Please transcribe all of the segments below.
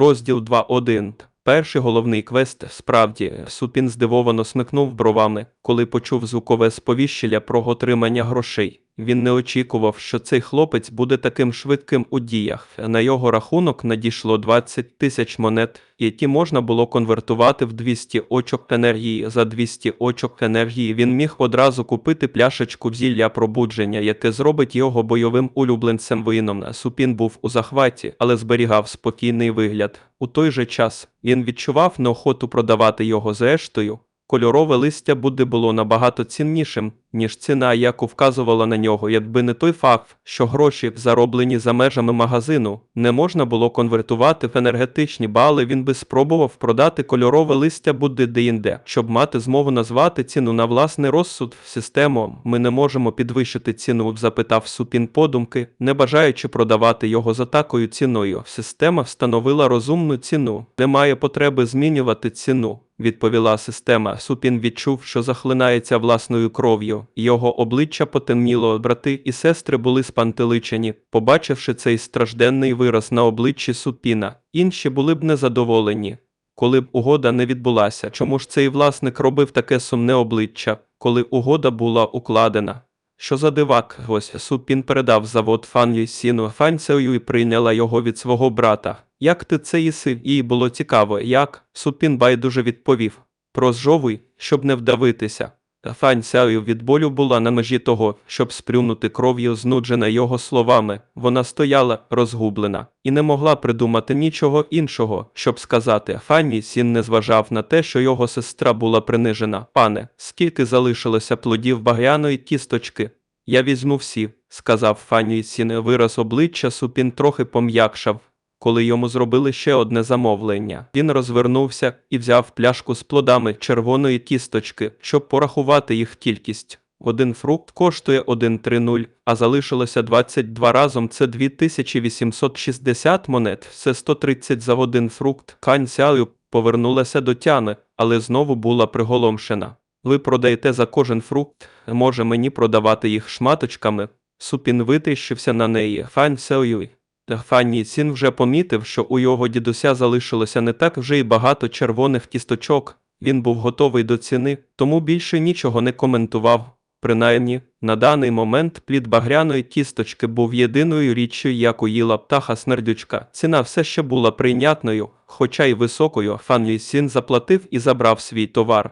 Розділ 2.1. Перший головний квест справді Супін здивовано смикнув бровами, коли почув звукове сповіщення про отримання грошей. Він не очікував, що цей хлопець буде таким швидким у діях. На його рахунок надійшло 20 тисяч монет, які можна було конвертувати в 200 очок енергії. За 200 очок енергії він міг одразу купити пляшечку зілля пробудження, яке зробить його бойовим улюбленцем воїном. Супін був у захваті, але зберігав спокійний вигляд. У той же час він відчував неохоту продавати його зрештою. Кольорове листя буде було набагато ціннішим, ніж ціна, яку вказувала на нього, якби не той факт, що гроші, зароблені за межами магазину, не можна було конвертувати в енергетичні бали, він би спробував продати кольорове листя буде деінде, щоб мати змогу назвати ціну на власний розсуд в систему. Ми не можемо підвищити ціну, запитав Супін подумки, не бажаючи продавати його за такою ціною. Система встановила розумну ціну, немає потреби змінювати ціну відповіла система. Супін відчув, що захлинається власною кров'ю. Його обличчя потемніло, брати і сестри були спантеличені, побачивши цей стражденний вираз на обличчі Супіна. Інші були б незадоволені. Коли б угода не відбулася, чому ж цей власник робив таке сумне обличчя, коли угода була укладена? Що за дивак, ось Супін передав завод Фан Юйсіну Фанцею і прийняла його від свого брата. Як ти це їси? Їй було цікаво, як Супін байдуже відповів. Прозжовуй, щоб не вдавитися. Фань Сяю від болю була на межі того, щоб сплюнути кров'ю, знуджена його словами. Вона стояла розгублена і не могла придумати нічого іншого, щоб сказати. Фанні Сін не зважав на те, що його сестра була принижена. Пане, скільки залишилося плодів багряної кісточки? Я візьму всі, сказав Фанні Сін. Вираз обличчя Супін трохи пом'якшав. Коли йому зробили ще одне замовлення, він розвернувся і взяв пляшку з плодами червоної кісточки, щоб порахувати їх кількість. Один фрукт коштує 1,30, а залишилося 22 разом. Це 2860 монет, це 130 за один фрукт. Кань Сяю повернулася до тями, але знову була приголомшена. Ви продаєте за кожен фрукт, може мені продавати їх шматочками. Супін витріщився на неї. Фань Сяюй. Фанні Сін вже помітив, що у його дідуся залишилося не так вже й багато червоних кісточок. Він був готовий до ціни, тому більше нічого не коментував. Принаймні, на даний момент плід багряної кісточки був єдиною річчю, яку їла птаха смердючка. Ціна все ще була прийнятною, хоча й високою. Фан Сін заплатив і забрав свій товар.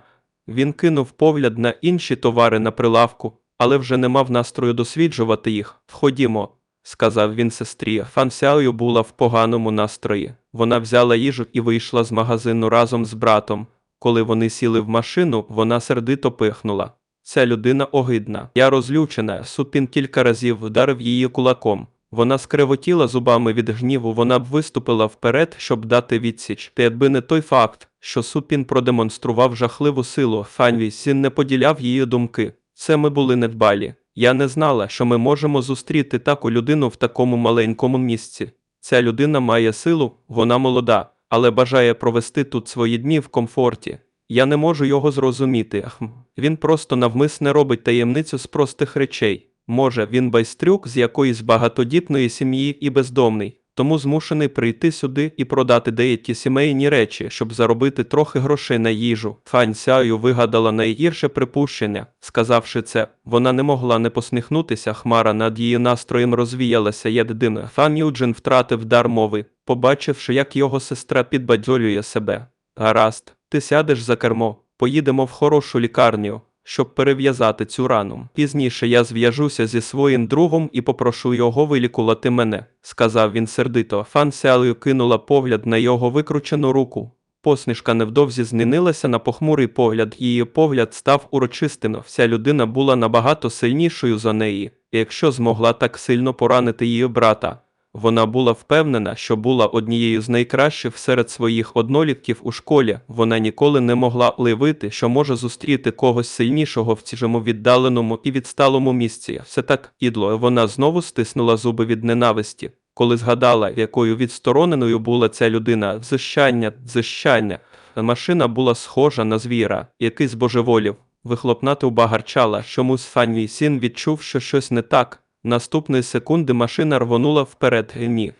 Він кинув погляд на інші товари на прилавку, але вже не мав настрою досліджувати їх. Входімо сказав він сестрі. Фан Сяою була в поганому настрої. Вона взяла їжу і вийшла з магазину разом з братом. Коли вони сіли в машину, вона сердито пихнула. Ця людина огидна. Я розлючена. Супін кілька разів вдарив її кулаком. Вона скревотіла зубами від гніву, вона б виступила вперед, щоб дати відсіч. Та якби не той факт, що Супін продемонстрував жахливу силу, Фанві Сін не поділяв її думки. Це ми були недбалі. Я не знала, що ми можемо зустріти таку людину в такому маленькому місці. Ця людина має силу, вона молода, але бажає провести тут свої дні в комфорті. Я не можу його зрозуміти. Він просто навмисне робить таємницю з простих речей. Може, він байстрюк з якоїсь багатодітної сім'ї і бездомний тому змушений прийти сюди і продати деякі сімейні речі, щоб заробити трохи грошей на їжу. Фань Сяю вигадала найгірше припущення. Сказавши це, вона не могла не посміхнутися, хмара над її настроєм розвіялася єдина. Фан Юджин втратив дар мови, побачивши, як його сестра підбадьорює себе. Гаразд, ти сядеш за кермо, поїдемо в хорошу лікарню щоб перев'язати цю рану. Пізніше я зв'яжуся зі своїм другом і попрошу його вилікувати мене, сказав він сердито. Фан Сялою кинула погляд на його викручену руку. Посмішка невдовзі змінилася на похмурий погляд, її погляд став урочистим. Вся людина була набагато сильнішою за неї, якщо змогла так сильно поранити її брата, вона була впевнена, що була однією з найкращих серед своїх однолітків у школі. Вона ніколи не могла уявити, що може зустріти когось сильнішого в цьому віддаленому і відсталому місці. Все так ідло. Вона знову стиснула зуби від ненависті, коли згадала, якою відстороненою була ця людина. Зищання, зищання. Машина була схожа на звіра, який збожеволів. Вихлопнати багарчала, чомусь Фанні Сін відчув, що щось не так. Наступної секунди машина рвонула вперед. Ні.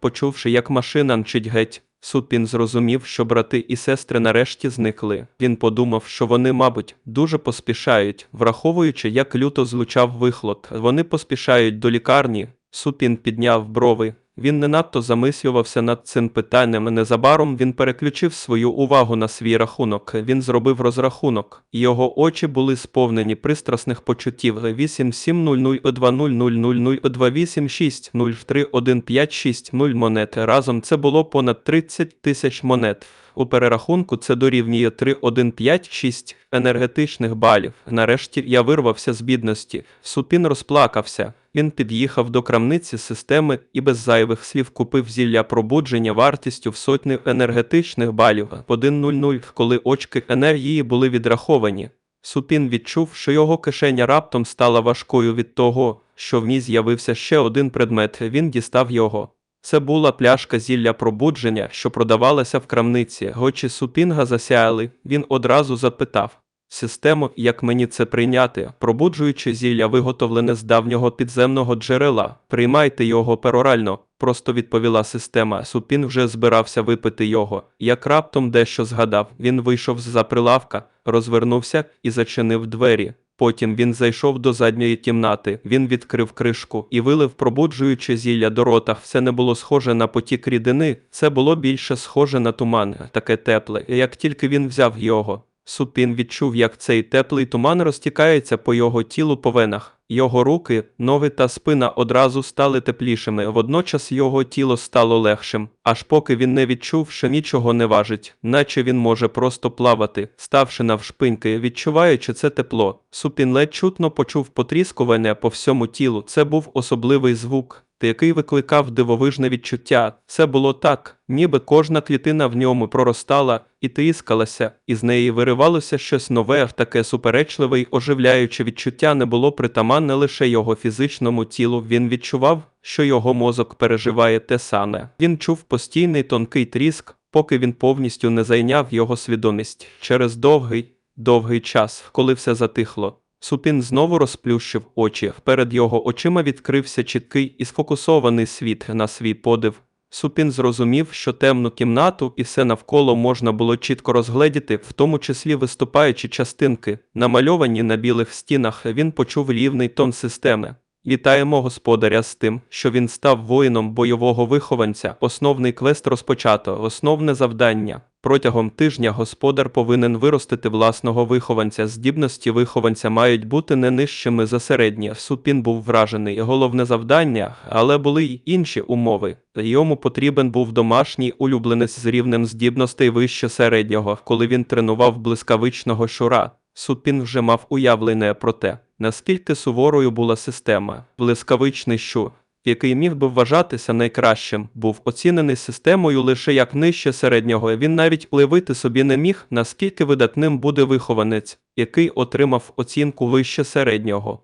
Почувши, як машина мчить геть, Супін зрозумів, що брати і сестри нарешті зникли. Він подумав, що вони, мабуть, дуже поспішають, враховуючи, як люто злучав вихлот. Вони поспішають до лікарні. Супін підняв брови. Він не надто замислювався над цим питанням. Незабаром він переключив свою увагу на свій рахунок. Він зробив розрахунок. Його очі були сповнені пристрасних почуттів. 8700200028603156 монет. Разом це було понад 30 тисяч монет. У перерахунку це дорівнює 3156 енергетичних балів. Нарешті я вирвався з бідності. Супін розплакався. Він під'їхав до крамниці системи і без зайвих слів купив зілля пробудження вартістю в сотню енергетичних балів. 1.00, коли очки енергії були відраховані. Супін відчув, що його кишеня раптом стала важкою від того, що в ній з'явився ще один предмет. Він дістав його. Це була пляшка зілля пробудження, що продавалася в крамниці. Очі Супінга засяяли. Він одразу запитав: Систему, як мені це прийняти, пробуджуючи зілля, виготовлене з давнього підземного джерела, приймайте його перорально, просто відповіла система. Супін вже збирався випити його. Як раптом дещо згадав, він вийшов з-за прилавка, розвернувся і зачинив двері. Потім він зайшов до задньої кімнати, він відкрив кришку і вилив пробуджуючи зілля до рота. Все не було схоже на потік рідини, це було більше схоже на туман, таке тепле. Як тільки він взяв його, Супін відчув, як цей теплий туман розтікається по його тілу по венах. Його руки, ноги та спина одразу стали теплішими, водночас його тіло стало легшим, аж поки він не відчув, що нічого не важить, наче він може просто плавати, ставши навшпиньки, відчуваючи це тепло. Супін ледь чутно почув потріскування по всьому тілу. Це був особливий звук, який викликав дивовижне відчуття. Це було так, ніби кожна клітина в ньому проростала і тріскалася, і з неї виривалося щось нове, таке суперечливе й оживляюче відчуття не було притаманне лише його фізичному тілу. Він відчував, що його мозок переживає те саме. Він чув постійний тонкий тріск, поки він повністю не зайняв його свідомість через довгий, довгий час, коли все затихло. Супін знову розплющив очі. Перед його очима відкрився чіткий і сфокусований світ на свій подив. Супін зрозумів, що темну кімнату і все навколо можна було чітко розгледіти, в тому числі виступаючі частинки, намальовані на білих стінах. Він почув рівний тон системи. Вітаємо господаря з тим, що він став воїном бойового вихованця. Основний квест розпочато, основне завдання. Протягом тижня господар повинен виростити власного вихованця. Здібності вихованця мають бути не нижчими за середні. Супін був вражений. Головне завдання, але були й інші умови. Йому потрібен був домашній улюбленець з рівнем здібностей вище середнього. Коли він тренував блискавичного щура, Супін вже мав уявлення про те, наскільки суворою була система. Блискавичний щур, який міг би вважатися найкращим, був оцінений системою лише як нижче середнього. Він навіть уявити собі не міг, наскільки видатним буде вихованець, який отримав оцінку вище середнього.